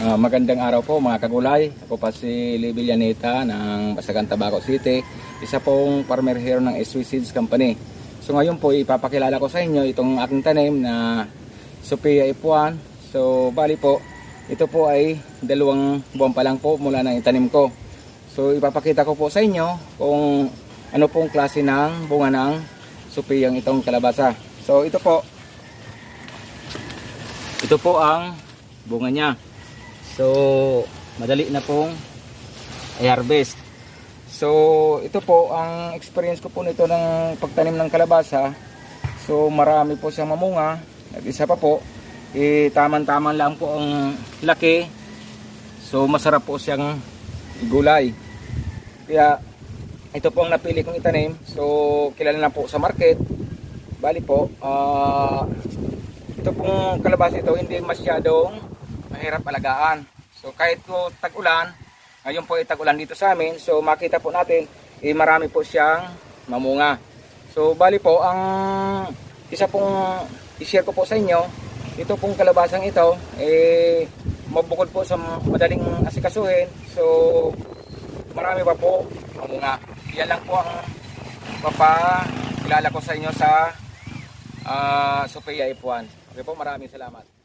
Ah, magandang araw po mga kagulay. Ako pa si Lee Villaneta ng Basagan Tabaco City. Isa pong farmer here ng SW Seeds Company. So ngayon po ipapakilala ko sa inyo itong aking tanim na Sophia F1. So bali po, ito po ay dalawang buwan pa lang po mula nang itanim ko. So ipapakita ko po sa inyo kung ano pong klase ng bunga ng Sophia itong kalabasa. So ito po, ito po ang bunga niya. So, madali na pong i-harvest. So, ito po ang experience ko po nito ng pagtanim ng kalabasa. So, marami po siyang mamunga. At isa pa po, eh, taman-taman lang po ang laki. So, masarap po siyang gulay. Kaya, ito po ang napili kong itanim. So, kilala na po sa market. Bali po, ah, ito pong kalabasa ito hindi masyadong mahirap alagaan. So kahit po tag-ulan, ngayon po ay tag-ulan dito sa amin, so makita po natin, eh, marami po siyang mamunga. So bali po, ang isa pong i-share ko po sa inyo, ito pong kalabasang ito, eh, mabukod po sa madaling asikasuhin, so marami pa po mamunga. Yan lang po ang papakilala ko sa inyo sa uh, Sophia F1. Okay po, maraming salamat.